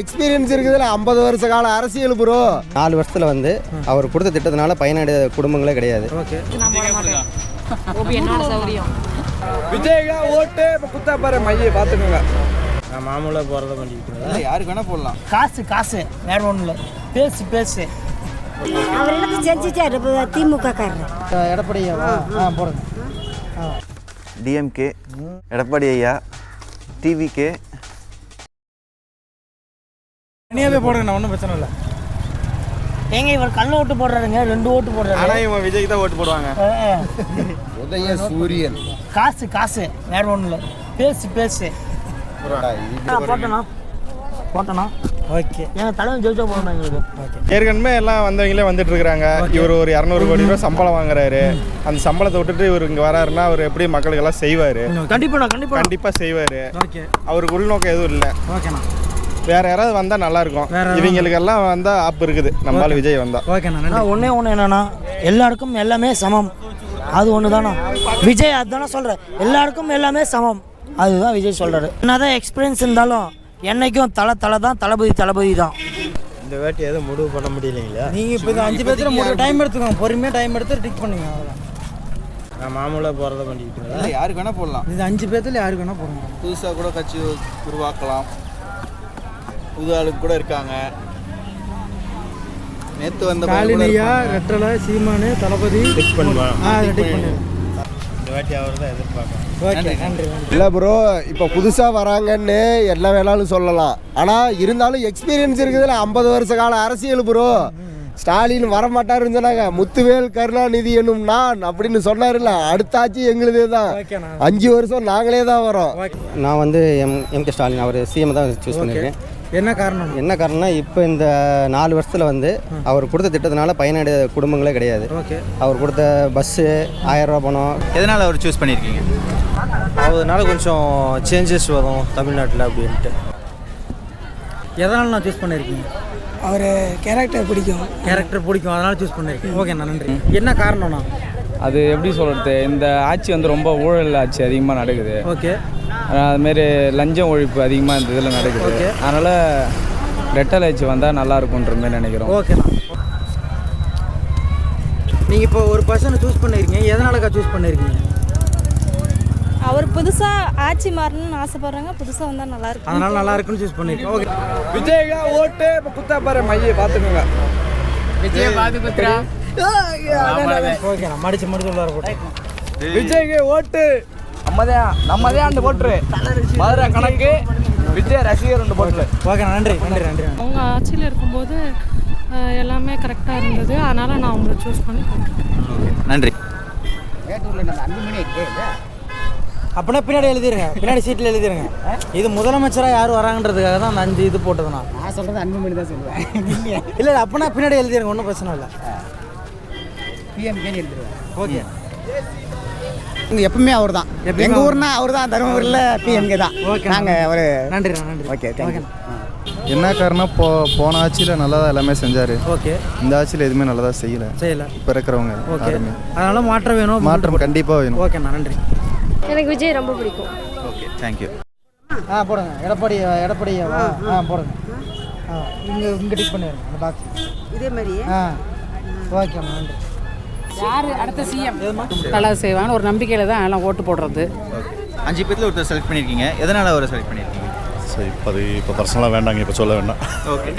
Experience இருக்குதுல ஐம்பது வருஷ கால அரசியல் ப்ரோ நாலு வருஷத்தில் வந்து அவர் கொடுத்த திட்டத்தினால பயனடைய குடும்பங்களே கிடையாது. விஜய்கா ஓட்டு இப்போ குத்தா பாரு மைய பார்த்துக்கோங்க நான் மாமூலாக போகிறத பண்ணிக்கிட்டு யாருக்கு வேணா போடலாம். காசு காசு வேற ஒன்றும் இல்லை. பேசு பேசு. அவர் எல்லாத்தையும் செஞ்சுட்டாரு இப்ப திமுக காரர். எடப்பாடியாவா ஆ போடுங்க. டிஎம்கே எடப்பாடி ஐயா டிவிகே தனியாகவே போடுங்க ஒன்றும் பிரச்சனை இல்லை. ஏங்க இவர் கள்ள ஓட்டு போடுறாருங்க ரெண்டு ஓட்டு போடுறாரு. ஆனால் இவன் விஜய்க்கு தான் ஓட்டு போடுவாங்க. உதய சூரியன். காசு காசு வேற ஒன்றும் இல்லை. பேசு பேசு. ஆ, போட்டனா போட்டனா ஓகே. எங்க தலைவன் ஜெயிச்சா போகணும் எங்களுக்கு. ஏற்கனவே எல்லாம் வந்தவங்களே வந்துட்டு இருக்காங்க இவர் ஒரு இரநூறு கோடி ரூபா சம்பளம் வாங்குறாரு. அந்த சம்பளத்தை விட்டுட்டு இவர் இங்கே வராருன்னா அவர் எப்படி மக்களுக்கு எல்லாம் செய்வார்? கண்டிப்பாண்ணா கண்டிப்பா. கண்டிப்பாக செய்வார். ஓகே. அவருக்கு உள்நோக்கம் எதுவும் இல்லை. ஓகேண்ணா. வேற யாராவது வந்தால் நல்லா இருக்கும் இவங்களுக்கெல்லாம் வந்தால் ஆப் இருக்குது. நம்மளால விஜய் வந்தா. ஓகேண்ணா ஒன்றே ஒன்று என்னன்னா எல்லாருக்கும் எல்லாமே சமம். அது ஒன்று தானா விஜய் அதுதானே சொல்கிறேன் எல்லாருக்கும் எல்லாமே சமம். அதுதான் விஜய் சொல்கிறாரு என்னதான் எக்ஸ்பீரியன்ஸ் இருந்தாலும் என்னைக்கும் தலை தலை தான் தளபதி தளபதி தான். இந்த வாட்டி எதுவும் முடிவு பண்ண முடியலைங்களா? நீங்கள் இப்போ அஞ்சு பேர்த்துல மூணு டைம் எடுத்துக்கோங்க. பொறுமையாக டைம் எடுத்து டிக் பண்ணுங்க அவ்வளோதான் நான் மாமூலாக போகிறத பண்ணிக்கிட்டு யாருக்கு வேணா போடலாம். இது அஞ்சு பேர்த்துல யாருக்கு வேணால் போடுங்க புதுசாக கூட கட்சி உருவாக்கலாம். புது ஆளுக்கு கூட இருக்காங்க. நேற்று வந்த காலினையா ரெட்டலை சீமானு தளபதி. டிக் இந்த வாட்டி அவர் தான் எதிர்பார்க்கணும். இல்லை ப்ரோ இப்போ புதுசாக வராங்கன்னு என்ன வேணாலும் சொல்லலாம். ஆனால் இருந்தாலும் எக்ஸ்பீரியன்ஸ் இருக்குதுல ஐம்பது வருஷ கால அரசியல் ப்ரோ ஸ்டாலின் வரமாட்டாருன்னு சொன்னாங்க. முத்துவேல் கருணாநிதி என்னும் நான் அப்படின்னு சொன்னார்ல அடுத்த ஆட்சி எங்களுதே தான் அஞ்சு வருஷம் நாங்களே தான் வரோம் நான் வந்து எம் எம்கே ஸ்டாலின் அவர் சிஎம் தான் சூஸ் பண்ணியிருக்கேன். என்ன காரணம்? என்ன காரணம்னா இப்போ இந்த நாலு வருஷத்தில் வந்து அவர் கொடுத்த திட்டத்தினால பயனடைய குடும்பங்களே கிடையாது. ஓகே. அவர் கொடுத்த பஸ்ஸு ஆயிரம் ரூபா பணம். எதனால் அவர் சூஸ் பண்ணியிருக்கீங்க அதனால கொஞ்சம் சேஞ்சஸ் வரும் தமிழ்நாட்டில் அப்படின்ட்டு. எதனால் நான் சூஸ் பண்ணியிருக்கீங்க அவர் கேரக்டர் பிடிக்கும். கேரக்டர் பிடிக்கும் அதனால சூஸ் பண்ணியிருக்கேன் ஓகேண்ணா நன்றி. என்ன காரணம்ண்ணா அது எப்படி சொல்கிறது இந்த ஆட்சி வந்து ரொம்ப ஊழல் ஆட்சி அதிகமாக நடக்குது. ஓகே. அதுமாரி லஞ்சம் ஒழிப்பு அதிகமாக இந்த இதில் நடக்குது அதனால் ரெட்டல் ஆட்சி வந்தால் நல்லா இருக்குன்ற மாதிரி நினைக்கிறோம் ஓகேண்ணா நீங்கள் இப்போ ஒரு பர்சனை சூஸ் பண்ணியிருக்கீங்க எதனாலக்கா சூஸ் பண்ணியிருக்கீங்க அவர் புதுசா ஆட்சி மாறணும்னு ஆசைப்படுறாங்க புதுசா வந்தா நல்லா இருக்கும் அதனால நல்லா இருக்குன்னு சூஸ் பண்ணியிருக்கேன் ஓகே விஜய்கா ஓட்டு இப்போ குத்தா பாரு மைய பார்த்துக்கோங்க ஓகேண்ணா மடிச்சு மடிச்சு உள்ளார போட்டு விஜய்க்கு ஓட்டு நம்மதே நம்மதே ஆண்டு போட்டுரு. மதுரை கணக்கு விஜய் ரசிகர் ரெண்டு போட்டுரு. ஓகேண்ணா நன்றி நன்றி நன்றி. அவங்க ஆட்சியில் இருக்கும்போது எல்லாமே கரெக்டாக இருந்தது. அதனால நான் அவங்கள சூஸ் பண்ணி நன்றி. அப்படின்னா பின்னாடி எழுதிருங்க. பின்னாடி சீட்டில் எழுதிருங்க. இது முதலமைச்சராக யார் வராங்கன்றதுக்காக தான் அந்த அஞ்சு இது போட்டதுண்ணா நான். சொல்றது அன்புமணி தான் சொல்லுவேன். இல்லை இல்லை அப்படின்னா பின்னாடி எழுதிருங்க ஒன்றும் பிரச்சனை இல்லை. பிஎம்கேன்னு எழுதிருவேன். ஓகே. எப்பவுமே அவர் தான் எங்க ஊர்னா அவர் தான் தருமபுரியில் பிஎம்கே தான். ஓகே. நாங்கள் ஒரு நன்றிண்ணா நன்றி ஓகே தேங்க்யூ என்ன காரணம்? போ போன ஆட்சியில் நல்லா தான் எல்லாமே செஞ்சார். ஓகே. இந்த ஆட்சியில் எதுவுமே நல்லதாக செய்யலை. செய்யல. இப்போ இருக்கிறவங்க ஓகே. அதனால மாற்றம் வேணும் மாற்றம் கண்டிப்பாக வேணும். ஓகேண்ணா நன்றி. எனக்கு விஜய் ரொம்ப பிடிக்கும். ஓகே தேங்க்யூ ஆ போடுங்க. எடப்பாடி எடப்பாடியாவா ஆ போடுங்க. ஆ இங்கே இங்கே டிக் பண்ணிடுங்க அந்த பாக்ஸ் இதே மாதிரி ஆ. ஓகேம்மா நன்றி. யார்? அடுத்த சிஎம் நல்லா செய்வாங்கன்னு ஒரு நம்பிக்கையில் தான் எல்லாம் ஓட்டு போடுறது. அஞ்சு பேர்த்தில் ஒருத்தர் செலக்ட் பண்ணியிருக்கீங்க எதனால் அவரை செலக்ட் பண்ணியிருக்கீங்க சரி இப்போ அது இப்போ பர்சனலாக வேண்டாங்க இப்போ சொல்ல வேண்டாம். ஓகே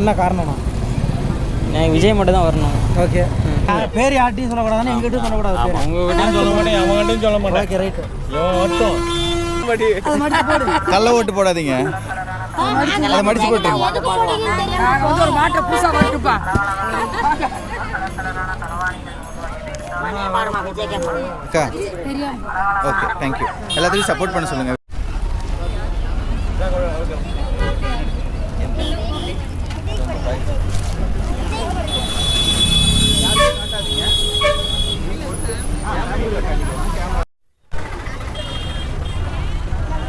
என்ன காரணம்ண்ணா எனக்கு விஜய் மட்டும் தான் வரணும். ஓகே பேர் யார்ட்டையும் சொல்லக்கூடாதுன்னு எங்கிட்டும் சொல்லக்கூடாது. அவங்க சொல்ல மாட்டேன் அவங்ககிட்டையும் சொல்ல மாட்டேன். ஓகே ரைட்டு கள்ள ஓட்டு போடாதீங்க. அதை மடிச்சு வந்து ஒரு மாட்டை புதுசாக வந்துருப்பா அக்கா ஓகே தேங்க்யூ எல்லாத்துக்கும் சப்போர்ட் பண்ண சொல்லுங்கள்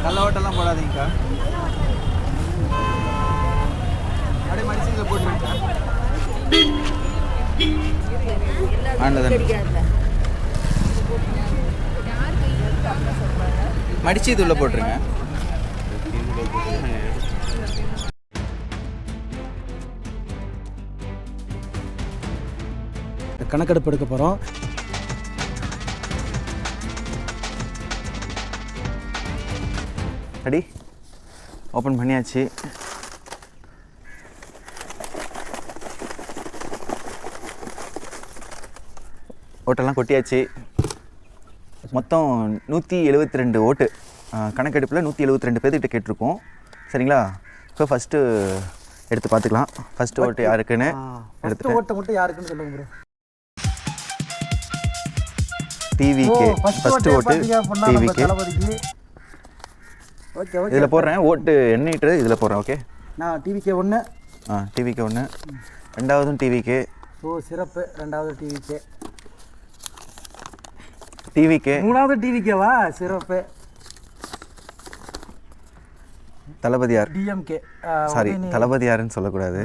கள்ள ஓட்டெல்லாம் போடாதீங்கக்கா. அப்படியே மடிச்சு போட்டு ஆண்டதான் மடிச்சு இது உள்ளே போட்டுருங்க. கணக்கெடுப்பு எடுக்க போகிறோம் அடி ஓப்பன் பண்ணியாச்சு. ஓட்டெல்லாம் கொட்டியாச்சு. மொத்தம் நூற்றி எழுபத்தி ரெண்டு ஓட்டு கணக்கெடுப்பில் நூற்றி எழுபத்தி ரெண்டு பேர்கிட்ட கேட்டிருக்கோம். சரிங்களா? ஸோ ஃபஸ்ட்டு எடுத்து பார்த்துக்கலாம். ஃபஸ்ட்டு ஓட்டு யாருக்குன்னு எடுத்துட்டேன். ஓட்டை மட்டும் யாருக்குன்னு சொல்லுங்க ப்ரோ டிவிக்கு ஃபஸ்ட்டு ஓட்டு டிவிக்கு ஓகே ஓகே இதில் போடுறேன். ஓட்டு எண்ணிட்டு இதில் போடுறேன் ஓகே நான் டிவிக்கே ஒன்று ஆ டிவிக்கு ஒன்று ரெண்டாவதும் டிவிக்கு ஓ சிறப்பு. ரெண்டாவது டிவிக்கே டிவிக்கு மூணாவது டிவிக்கேவா சிறப்பு. தளபதியார் டிஎம்கே சாரி தளபதியாருன்னு சொல்லக்கூடாது.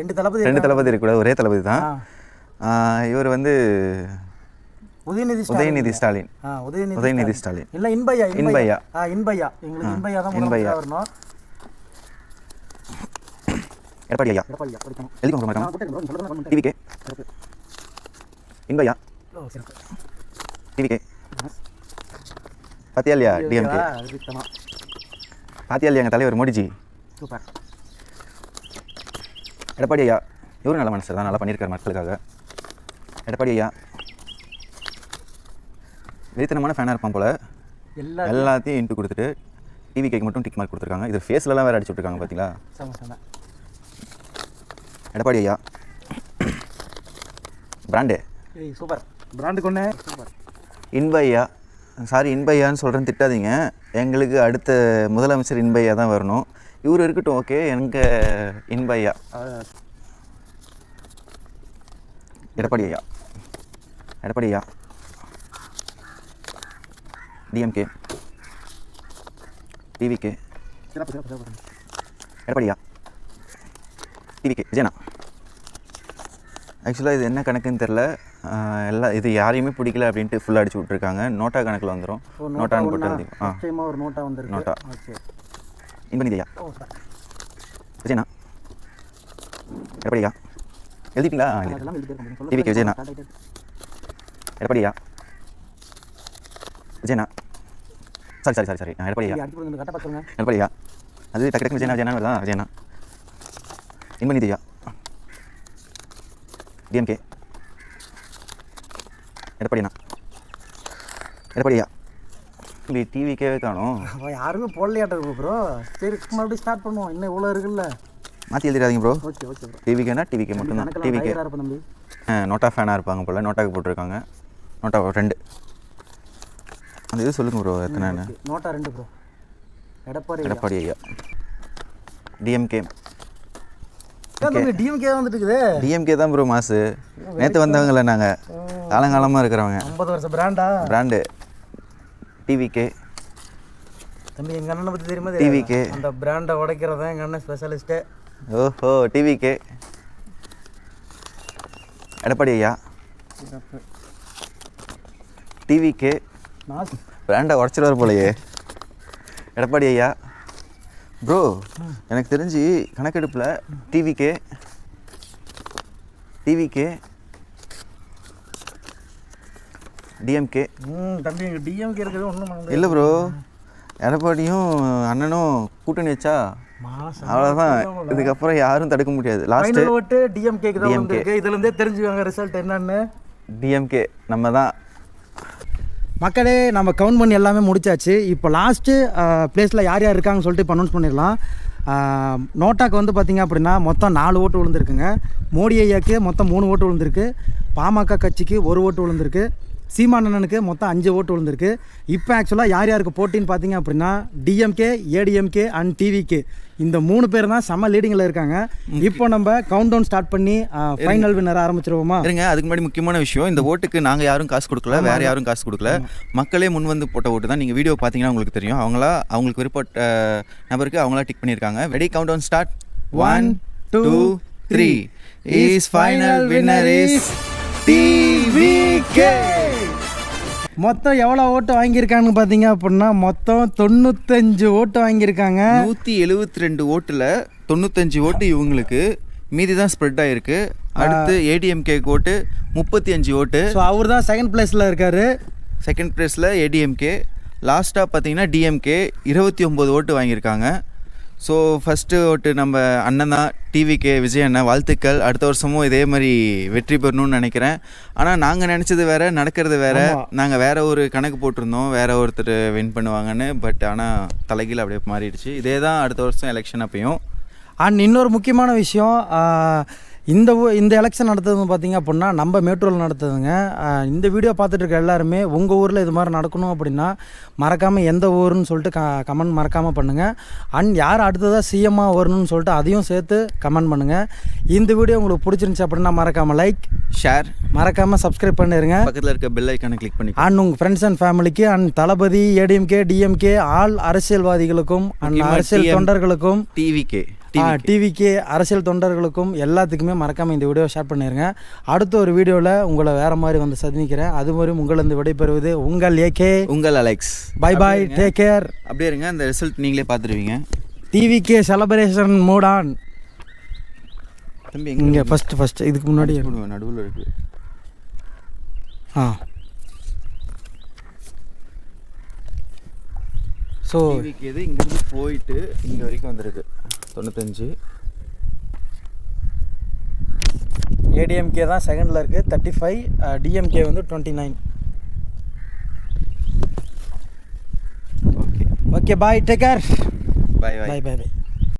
ரெண்டு தளபதி ரெண்டு தளபதி இருக்கக்கூடாது ஒரே தளபதி தான். இவர் வந்து உதயநிதி ஸ்டாலின். உதயநிதி ஸ்டாலின். உதயநிதி உதயநிதி ஸ்டாலின். இல்ல இன்பையா இன்பையா. இன்பையா எங்களுக்கு இன்பையா தான் இன்பையா. வரணும். எடப்பாடி ஐயா. எடப்பாடியா படிக்கணும். எழுதி சொல்லுங்க. டிவிக்கு இன்பையா. டிவிக்கு பாத்தியா இல்லையா டிஎம்கே? இல்லையா எங்கள் தலைவர் மோடிஜி? சூப்பர். எடப்பாடி ஐயா இவரும் நல்ல மனுஷர் தான் நல்லா பண்ணியிருக்காரு மக்களுக்காக. எடப்பாடி ஐயா வெறித்தனமான ஃபேனாக இருப்பான் போல. எல்லா எல்லாத்தையும் இன்ட்டு கொடுத்துட்டு டிவி கேக்கு மட்டும் டிக் மார்க் கொடுத்துருக்காங்க. இது ஃபேஸ்லலாம் வேறு அடிச்சு விட்ருக்காங்க பார்த்தீங்களா செம செம எடப்பாடி ஐயா பிராண்டு ஏய் சூப்பர். பிராண்டு கொண்டு. சூப்பர். இன்பையா சாரி இன்பையான்னு சொல்கிறேன்னு திட்டாதீங்க. எங்களுக்கு அடுத்த முதலமைச்சர் இன்பையா தான் வரணும். இவர் இருக்கட்டும் ஓகே எனக்கு இன்பையா எடப்பாடி ஐயா. எடப்பாடி ஐயா. டிஎம்கே டிவிகே எடப்பாடியா டிவிகே விஜயனா ஆக்சுவலாக இது என்ன கணக்குன்னு தெரில. எல்லாம் இது யாரையுமே பிடிக்கல அப்படின்ட்டு ஃபுல்லாக அடிச்சு விட்ருக்காங்க நோட்டா கணக்கில் வந்துடும் நோட்டான்னு போட்டு ஆ. ஒரு நோட்டா வந்திருக்கு. நோட்டா. ஓகே. சார் விஜயனா? எடப்பாடியா? எழுதிட்டீங்களா? டிவிக்கு விஜயனா? எடப்பாடியா? விஜயனா? சாரி சாரி சாரி சாரி எடப்பாடியா எடப்பாடியா? அது டக்கு டக்கு விஜயனா விஜயனா வருதா? விஜயனா? இன்பநிதியா? டிஎம்கே எடப்பாடியா எடப்பாடியா இப்படி டிவிக்கே காணும் யாருமே போடலையாட்ட ப்ரோ சரி மறுபடியும் ஸ்டார்ட் பண்ணுவோம். இன்னும் இவ்வளோ இருக்குல்ல மாற்றி எழுதிடாதீங்க ப்ரோ ஓகே ஓகே ப்ரோ டிவிக்கேனா டிவிக்கே மட்டும்தான் டிவிக்கே நோட்டா ஃபேனாக இருப்பாங்க போல் நோட்டாக்கு போட்டிருக்காங்க நோட்டா ரெண்டு அந்த இது சொல்லுங்க ப்ரோ எத்தனைன்னு ஓகே. நோட்டா ரெண்டு ப்ரோ எடப்பாடி எடப்பாடி ஐயா டிஎம்கே டிஎம்கே வந்துட்டு டிஎம்கே தான் ப்ரோ மாசு நேற்று வந்தவங்கள நாங்கள் காலங்காலமாக இருக்கிறவங்க. ஐம்பது வருஷம் பிராண்டா பிராண்டு டிவிகே தம்பி எங்கள் அண்ணனை பற்றி தெரியுமா? TVK. அந்த பிராண்டை உடைக்கிறது தான் எங்கள் அண்ணன் ஸ்பெஷலிஸ்ட்டு ஓஹோ டிவிகே எடப்பாடி ஐயா. டிவிகே நான் பிராண்டை உடச்சிடுவார் போலையே. எடப்பாடி ஐயா. ப்ரோ எனக்கு தெரிஞ்சு கணக்கெடுப்பில் டிவிகே டிவிகே டிஎம்கே ம் தம்பி டிஎம்கே இருக்குது ஒன்றும் இல்லை ப்ரோ எடப்பாடியும் அண்ணனும் கூட்டணி வச்சா அவ்வளோதான் இதுக்கப்புறம் யாரும் தடுக்க முடியாது. ஃபைனல் ஓட்டு DMK. வந்திருக்கு. இதுலேருந்தே தெரிஞ்சுக்கோங்க ரிசல்ட் என்னன்னு. டிஎம்கே நம்ம தான் மக்களே நம்ம கவுண்ட் பண்ணி எல்லாமே முடிச்சாச்சு. இப்போ லாஸ்ட்டு பிளேஸில் யார் யார் இருக்காங்கன்னு சொல்லிட்டு இப்போ அனௌன்ஸ் பண்ணிடலாம். நோட்டாக்கு வந்து பார்த்திங்க அப்படின்னா மொத்தம் நாலு ஓட்டு விழுந்திருக்குங்க. மோடி ஐயாக்கு மொத்தம் மூணு ஓட்டு விழுந்திருக்கு. பாமக கட்சிக்கு ஒரு ஓட்டு விழுந்திருக்கு. சீமானண்ணனுக்கு மொத்தம் அஞ்சு ஓட்டு விழுந்திருக்கு. இப்போ ஆக்சுவலாக யார் யாருக்கு போட்டின்னு பார்த்தீங்க அப்படின்னா டிஎம்கே ஏடிஎம்கே அண்ட் டிவிகே இந்த மூணு பேர் தான் செம்ம லீடிங்கில் இருக்காங்க. இப்போ நம்ம கவுண்ட் டவுன் ஸ்டார்ட் பண்ணி ஃபைனல் வின்னர் ஆரம்பிச்சிருவோமா? இருங்க அதுக்கு முன்னாடி முக்கியமான விஷயம் இந்த ஓட்டுக்கு நாங்கள் யாரும் காசு கொடுக்கல வேற யாரும் காசு கொடுக்கல. மக்களே முன் வந்து போட்ட ஓட்டு தான். நீங்கள் வீடியோ பார்த்தீங்கன்னா உங்களுக்கு தெரியும். அவங்களா அவங்களுக்கு விருப்பப்பட்ட நபருக்கு அவங்களா டிக் பண்ணியிருக்காங்க. Ready countdown start one two three is final winner is TVK மொத்தம் எவ்வளோ ஓட்டு வாங்கியிருக்காங்கன்னு பார்த்தீங்க அப்படின்னா மொத்தம் தொண்ணூத்தஞ்சு ஓட்டு வாங்கியிருக்காங்க. நூற்றி எழுபத்தி ரெண்டு ஓட்டில் தொண்ணூத்தஞ்சு ஓட்டு இவங்களுக்கு. மீதி தான் ஸ்ப்ரெட் ஆகிருக்கு அடுத்து ஏடிஎம்கே ஓட்டு முப்பத்தி அஞ்சு ஓட்டு. ஸோ அவர் தான் செகண்ட் பிளேஸில் இருக்கார். செகண்ட் ப்ளேஸில் ஏடிஎம்கே. லாஸ்ட்டாக பார்த்தீங்கன்னா டிஎம்கே. இருபத்தி ஒம்பது ஓட்டு வாங்கியிருக்காங்க. ஸோ ஃபஸ்ட்டு ஓட்டு நம்ம அண்ணன் தான் டிவிகே விஜய் அண்ணன். வாழ்த்துக்கள். அடுத்த வருஷமும் இதே மாதிரி வெற்றி பெறணும்னு நினைக்கிறேன். ஆனால் நாங்கள் நினச்சது வேற நடக்கிறது வேற. நாங்கள் வேற ஒரு கணக்கு போட்டிருந்தோம். வேற ஒருத்தர் வின் பண்ணுவாங்கன்னு. பட் ஆனால் தலைகீழ அப்படியே மாறிடுச்சு. இதே தான் அடுத்த வருஷம் எலெக்ஷன் அப்பயும். அண்ட் இன்னொரு முக்கியமான விஷயம் இந்த இந்த எலெக்ஷன் நடத்துறது பார்த்தீங்க அப்படின்னா நம்ம மேட்டூரில் நடத்துதுங்க இந்த வீடியோ பார்த்துட்டு இருக்க எல்லாருமே உங்கள் ஊரில் இது மாதிரி நடக்கணும் அப்படின்னா மறக்காமல் எந்த ஊருன்னு சொல்லிட்டு க கமெண்ட் மறக்காமல் பண்ணுங்கள் அண்ட் யார் அடுத்ததாக சிஎம்மாக வரணும்னு சொல்லிட்டு அதையும் சேர்த்து கமெண்ட் பண்ணுங்கள் இந்த வீடியோ உங்களுக்கு பிடிச்சிருந்துச்சு அப்படின்னா மறக்காமல் லைக் ஷேர் மறக்காமல் சப்ஸ்கிரைப் பண்ணிடுங்க பக்கத்தில் இருக்க பெல் ஐக்கானை கிளிக் பண்ணி அண்ட் உங்கள் ஃப்ரெண்ட்ஸ் அண்ட் ஃபேமிலிக்கு and Thalapathy ADMK DMK all அரசியல்வாதிகளுக்கும் and அரசியல். தொண்டர்களுக்கும் டிவிகே டிவிக்கு. அரசியல் தொண்டர்களுக்கும் எல்லாத்துக்குமே மறக்காமல் இந்த வீடியோ ஷேர் பண்ணிடுங்க அடுத்த ஒரு வீடியோவில் உங்களை வேறு மாதிரி வந்து சந்திக்கிறேன். அது மாதிரி உங்களிருந்து விடைபெறுவது உங்கள் ஏகே உங்கள் Alex bye bye take care அப்படியே இருங்க அந்த ரிசல்ட் நீங்களே பார்த்துருவீங்க. டிவிகே செலப்ரேஷன் மோடான் தம்பி இங்கே ஃபஸ்ட்டு ஃபஸ்ட்டு இதுக்கு முன்னாடி நடுவில் இருக்கு. ஆ. ஸோ டிவிக்கு இது இங்கேருந்து போயிட்டு இங்கே வரைக்கும் வந்திருக்கு. தொண்ணூத்தஞ்சு. ஏடிஎம்கே தான் செகண்டில் இருக்குது தேர்ட்டி ஃபைவ் டிஎம்கே வந்து twenty nine okay okay bye take care bye bye bye bye